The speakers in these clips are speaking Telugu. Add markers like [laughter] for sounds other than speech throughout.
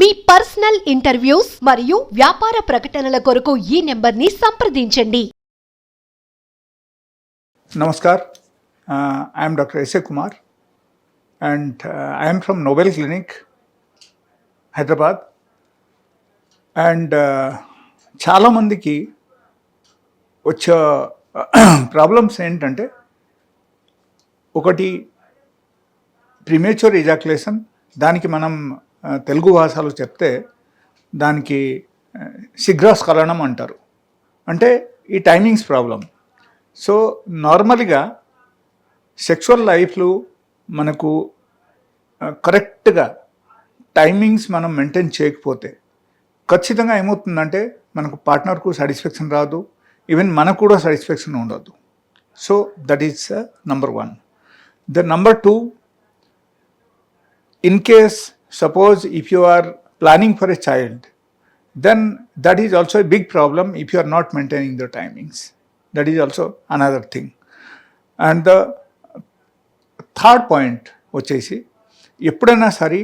మీ పర్సనల్ ఇంటర్వ్యూస్ మరియు వ్యాపార ప్రకటనల కొరకు ఈ నెంబర్ని సంప్రదించండి. Namaskar. I'm doctor S A Kumar and I'm from Nobel clinic Hyderabad. And చాలామందికి వచ్చే ప్రాబ్లమ్స్ ఏంటంటే ఒకటి ప్రిమేచ్యూర్ ఇజాక్యులేషన్ దానికి మనం తెలుగు భాషలో చెప్తే దానికి ఆ, శీఘ్రస్ఖలనం అంటారు. అంటే ఈ టైమింగ్స్ ప్రాబ్లం. సో నార్మల్గా సెక్షువల్ లైఫ్లో మనకు కరెక్ట్గా టైమింగ్స్ మనం మెయింటైన్ చేయకపోతే ఖచ్చితంగా ఏమవుతుందంటే మనకు పార్ట్నర్కు సాటిస్ఫాక్షన్ రాదు. ఈవెన్ మనకు కూడా సాటిస్ఫాక్షన్ ఉండదు. So that is number one the number two in case suppose if you are planning for a child then that is also a big problem if you are not maintaining the timings that is also another thing and the third point వచ్చేసి ఎప్పుడైనా సరే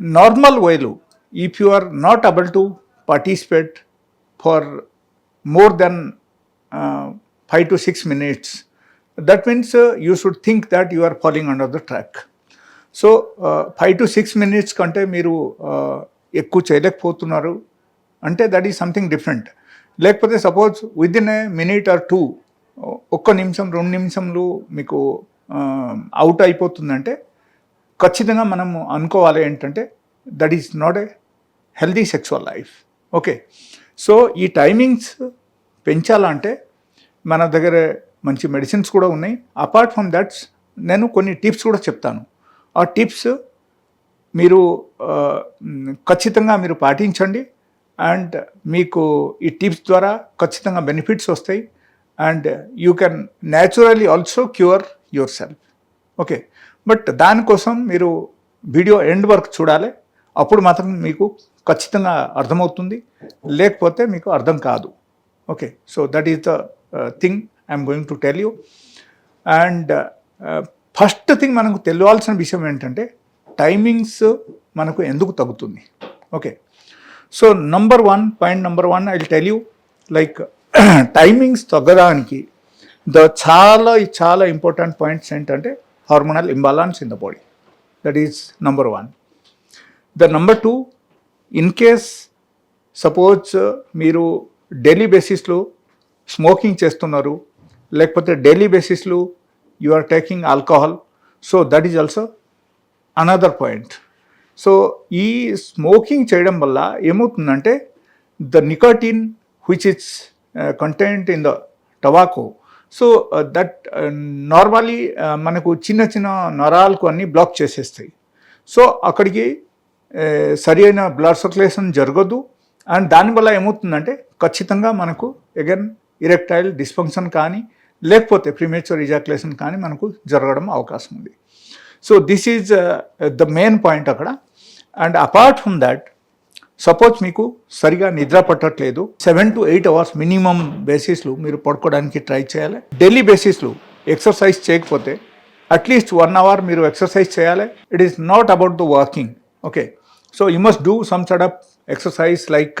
నార్మల్ వేలు if you are not able to participate for more than five to six minutes that means you should think that you are following under the track So five to six minutes కంటే మీరు ఎక్కువ చేయలేకపోతున్నారు. అంటే దట్ ఈస్ సంథింగ్ డిఫరెంట్ లేకపోతే suppose within a minute or two ఒక్క నిమిషం రెండు నిమిషంలో మీకు అవుట్ అయిపోతుందంటే ఖచ్చితంగా మనం అనుకోవాలి ఏంటంటే that is not a healthy sexual life okay so ఈ టైమింగ్స్ పెంచాలంటే మన దగ్గర మంచి మెడిసిన్స్ కూడా ఉన్నాయి. అపార్ట్ ఫ్రమ్ దట్స్ నేను కొన్ని టిప్స్ కూడా చెప్తాను. ఆ టిప్స్ మీరు ఖచ్చితంగా మీరు పాటించండి. అండ్ మీకు ఈ టిప్స్ ద్వారా ఖచ్చితంగా బెనిఫిట్స్ వస్తాయి. And you can naturally also cure yourself. Okay. But దానికోసం మీరు వీడియో ఎండ్ వరకు చూడాలి. అప్పుడు మాత్రం మీకు ఖచ్చితంగా అర్థమవుతుంది. లేకపోతే మీకు అర్థం కాదు. Okay. So that is the thing I'm going to tell you and uh, first thing మనకు తెలియాల్సిన విషయం ఏంటంటే టైమింగ్స్ మనకు ఎందుకు తగ్గుతుంది? Okay. So number one point number one I tell you like [clears throat] timings తగ్గడానికి ద చాలా చాలా ఇంపార్టెంట్ పాయింట్స్ ఏంటంటే hormonal imbalance in the body. That is number one. The number two in case suppose మీరు డైలీ బేసిస్లో స్మోకింగ్ చేస్తున్నారు లేకపోతే డైలీ బేసిస్లో you are taking alcohol so that is also another point so ఈ స్మోకింగ్ చేయడం వల్ల ఏమవుతుందంటే the nicotine which it's content in the tobacco so that normally మనకు చిన్న చిన్న నరాలకు అన్ని బ్లాక్ చేసేస్తాయి. సో అక్కడికి సరి అయిన బ్లడ్ సర్క్యులేషన్ జరగదు. అండ్ దానివల్ల ఏమవుతుందంటే ఖచ్చితంగా మనకు అగైన్ ఇరెక్టైల్ డిస్ఫంక్షన్ కానీ లేకపోతే ప్రిమేచువర్ ఇజాక్యులేషన్ కానీ మనకు జరగడం అవకాశం ఉంది. So this is the main point అక్కడ. And apart from that suppose మీకు సరిగా నిద్ర పట్టట్లేదు. Seven to eight hours minimum బేసిస్లో మీరు పడుకోవడానికి ట్రై చేయాలి. డైలీ బేసిస్లో ఎక్సర్సైజ్ చేయకపోతే అట్లీస్ట్ వన్ అవర్ మీరు ఎక్సర్సైజ్ చేయాలి. It is not about the walking okay so you must do some side of exercise like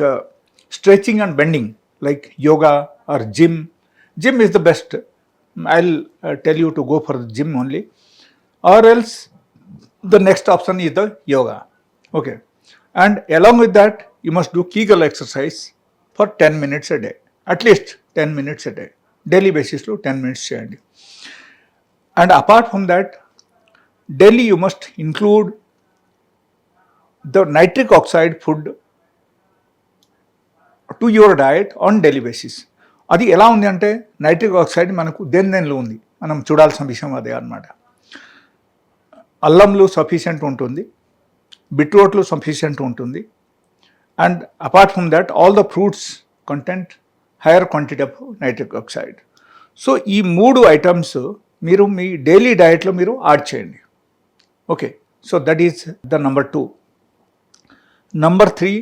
stretching and bending like yoga or gym Gym is the best. I'll uh, tell you to go for the gym only, or else the next option is the yoga. Okay, and along with that, you must do Kegel exercise for 10 minutes a day, at least 10 minutes a day, daily basis to 10 minutes a day. And apart from that, daily you must include the nitric oxide food to your diet on daily basis అది ఎలా ఉంది అంటే నైట్రిక్ ఆక్సైడ్ మనకు దేనిదేనిలో ఉంది? మనం చూడాల్సిన విషయం అదే అన్నమాట. అల్లంలో సఫిషియెంట్ ఉంటుంది బీట్రూట్లో సఫిషియెంట్ ఉంటుంది and apart from that all the fruits content higher quantity of nitric oxide. So ఈ మూడు ఐటమ్స్ మీరు మీ డైలీ డయట్లో మీరు యాడ్ చేయండి. Okay so that is the number two. Number three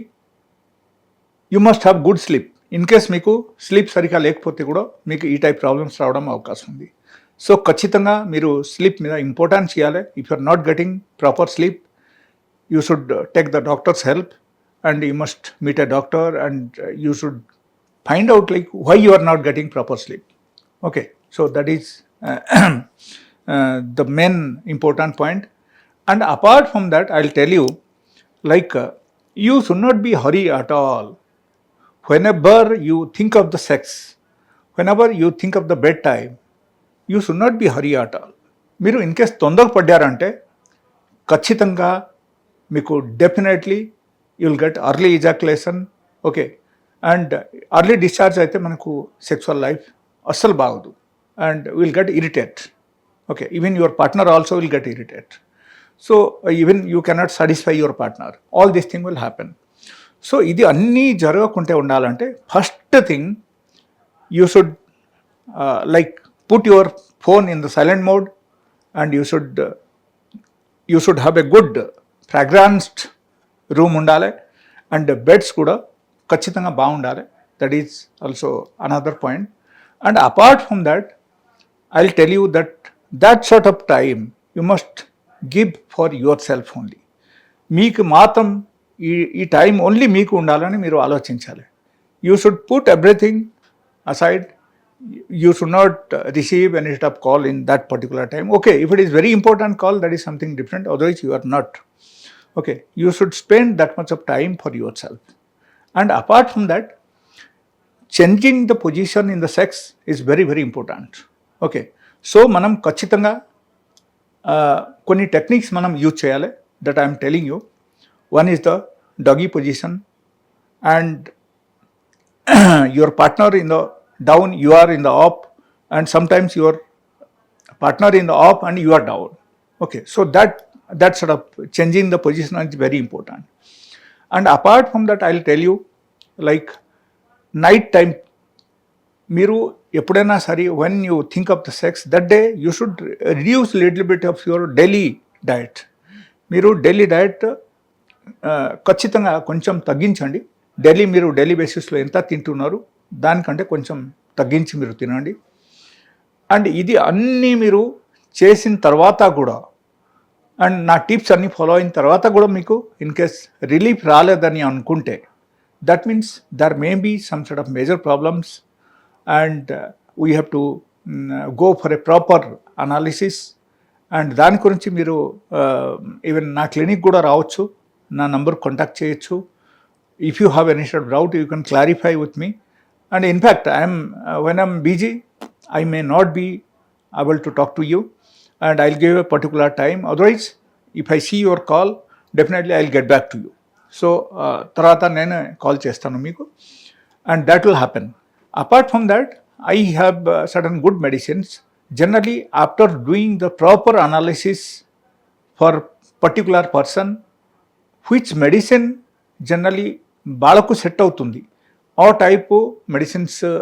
you must have good sleep. In case మీకు స్లీప్ సరిగా లేకపోతే కూడా మీకు ఈ టైప్ ప్రాబ్లమ్స్ రావడం అవకాశం ఉంది. సో ఖచ్చితంగా మీరు స్లీప్ మీద ఇంపార్టెన్స్ ఇవ్వాలి if you're not getting proper sleep you should take the doctor's help and you must meet a doctor and you should find out like why you are not getting proper sleep okay so that is the main important point and apart from that I will tell you like you should not be hurry at all whenever you think of the sex whenever you think of the bedtime you should not be hurry at all. మీరు ఇన్ కేస్ తొందరపడ్డారంటే ఖచ్చితంగా మీకు definitely you will get early ejaculation okay and early discharge అయితే మనకు సెక్సువల్ లైఫ్ అస్సలు బాగదు. And will get irritate okay even your partner also will get irritate so even you cannot satisfy your partner all this thing will happen so ఇది అన్నీ జరగకుంటే ఉండాలంటే first thing you should like put your phone in the silent mode and you should you should have a good fragranced room ఉండాలి అండ్ బెడ్స్ కూడా ఖచ్చితంగా బాగుండాలి. That is also another point and apart from that I tell you that that sort of time you must give for yourself only మీకు మాత్రం ఈ ఈ టైం ఓన్లీ మీకు ఉండాలని మీరు ఆలోచించాలి. You should put everything aside you should not receive an it of call in that particular time okay if it is very important call that is something different otherwise you are not okay you should spend that much of time for yourself and apart from that changing the position in the sex is very very important okay so మనం ఖచ్చితంగా కొన్ని టెక్నిక్స్ మనం యూజ్ చేయాలి that I'm telling you One is the doggy position and [clears throat] your partner in the down, you are in the up, and sometimes your partner in the up and you are down. Okay, so that that sort of changing the position is very important. And apart from that, I'll tell you, like night time, మీరు ఎప్పుడైనా సరే when you think of the sex that day you should reduce little bit of your daily diet మీరు డైలీ డయట్ ఆ, ఖచ్చితంగా కొంచెం తగ్గించండి. డైలీ మీరు డైలీ బేసిస్లో ఎంత తింటున్నారు దానికంటే కొంచెం తగ్గించి మీరు తినండి. అండ్ ఇది అన్నీ మీరు చేసిన తర్వాత కూడా అండ్ నా టిప్స్ అన్నీ ఫాలో అయిన తర్వాత కూడా మీకు ఇన్ కేస్ రిలీఫ్ రాలేదని అనుకుంటే that means there may be some set of major problems and we have to go for a proper analysis and దాని గురించి మీరు uh, ఈవెన్ నా క్లినిక్ కూడా రావచ్చు. నా నంబర్ కాంటాక్ట్ చేయొచ్చు if you have any sort of doubt, you can clarify with me. And in fact, I am uh, when I'm busy, I may not be able to talk to you, and I'll give a particular time. Otherwise, if I see your call, definitely I'll get back to you. So తర్వాత నేను కాల్ చేస్తాను మీకు and that will happen apart from that I have sudden good medicines generally after doing the proper analysis for particular person which medicine generally వాళ్ళకు సెట్ అవుతుంది. ఆ టైపు మెడిసిన్స్ uh,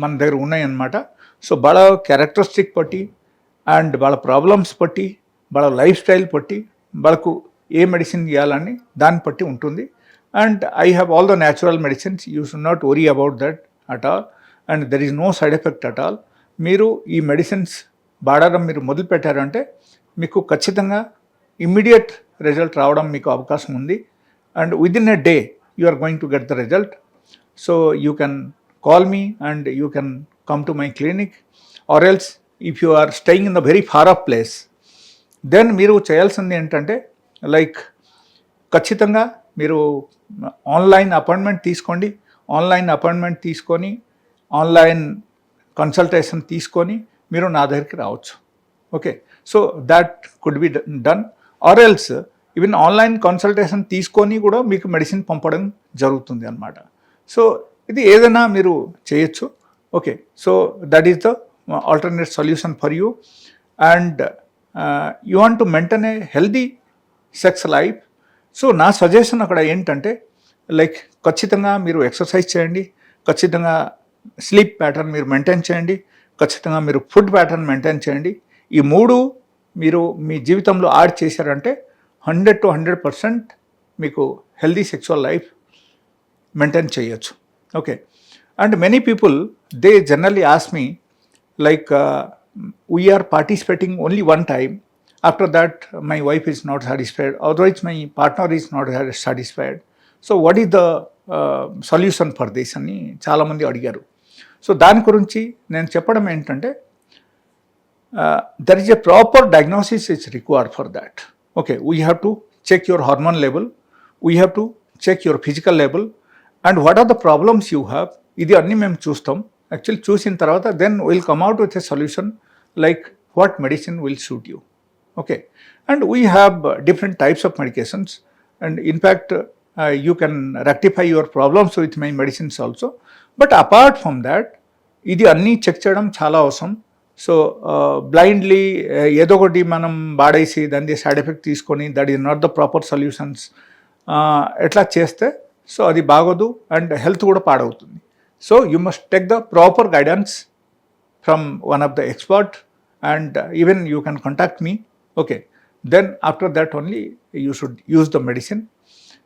మన దగ్గర ఉన్నాయన్నమాట. సో వాళ్ళ క్యారెక్టరిస్టిక్ బట్టి అండ్ వాళ్ళ ప్రాబ్లమ్స్ బట్టి వాళ్ళ లైఫ్ స్టైల్ బట్టి వాళ్ళకు ఏ మెడిసిన్ ఇవ్వాలని దాన్ని బట్టి ఉంటుంది. And I have all the natural medicines you should not worry about that at all and there is no side effect at all మీరు ఈ మెడిసిన్స్ వాడడం మీరు మొదలు పెట్టారంటే మీకు ఖచ్చితంగా ఇమ్మీడియట్ రిజల్ట్ రావడం మీకు అవకాశం ఉంది. And with in a day you are going to get the result. So you can call me and you can come to my clinic. Or else if you are staying in the very far off place then మీరు చేయాల్సింది ఏంటంటే లైక్ ఖచ్చితంగా మీరు ఆన్లైన్ అపాయింట్మెంట్ తీసుకోండి. ఆన్లైన్ అపాయింట్మెంట్ తీసుకొని ఆన్లైన్ కన్సల్టేషన్ తీసుకొని మీరు నా దగ్గరికి రావచ్చు. Okay so that could be done or else even online consultation తీసుకొని కూడా మీకు మెడిసిన్ పంపడం జరుగుతుంది అనమాట సో ఇది ఏదైనా మీరు చేయొచ్చు. Okay so that is the alternate solution for you and you want to maintain a healthy sex life so నా సజెషన్ అక్కడ ఏంటంటే లైక్ ఖచ్చితంగా మీరు ఎక్సర్సైజ్ చేయండి. ఖచ్చితంగా స్లీప్ ప్యాటర్న్ మీరు మెయింటైన్ చేయండి. ఖచ్చితంగా మీరు ఫుడ్ ప్యాటర్న్ మెయింటైన్ చేయండి. ఈ మూడు మీరు మీ జీవితంలో యాడ్ చేశారంటే హండ్రెడ్ టు హండ్రెడ్ పర్సెంట్ మీకు హెల్దీ సెక్చువల్ లైఫ్ మెయింటైన్ చేయొచ్చు. Okay. And many people they generally ask me like we're participating only one time after that my wife is not satisfied otherwise my partner is not satisfied so what is the solution for this అని చాలామంది అడిగారు. సో దాని గురించి నేను చెప్పడం ఏంటంటే there is a proper diagnosis is required for that okay we have to check your hormone level we have to check your physical level and what are the problems you have ఇది అన్నీ మేము చూస్తాం యాక్చువల్లీ చూసిన తర్వాత then will come out with a solution like what medicine will suit you okay and we have uh, different types of medications. And in fact uh, you can rectify your problems with my medicines also. But apart from that ఇది అన్నీ చెక్ చేయడం చాలా అవసరం సో బ్లైండ్లీ ఏదో ఒకటి మనం వాడేసి దాని సైడ్ ఎఫెక్ట్ తీసుకొని that is not the proper solutions ఎట్లా చేస్తే సో అది బాగోదు అండ్ హెల్త్ కూడా పాడవుతుంది so you must take the proper guidance from one of the expert and uh, even you can contact me okay then after that only you should use the medicine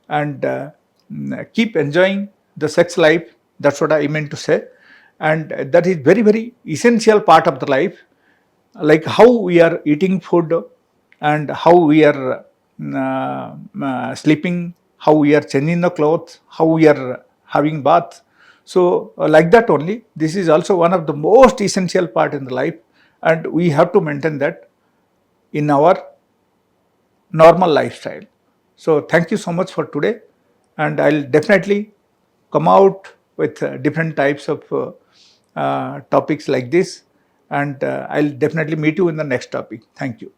and uh, mm, keep enjoying the sex life that's what i meant to say and that is very very essential part of the life. Like how we are eating food and how we are uh, uh, sleeping how we are changing the clothes how we are having bath. So uh, like that only this is also one of the most essential part in the life. And we have to maintain that in our normal lifestyle. So thank you so much for today. And i'll definitely come out with uh, different types of uh, topics like this. And uh, i'll definitely meet you in the next topic. Thank you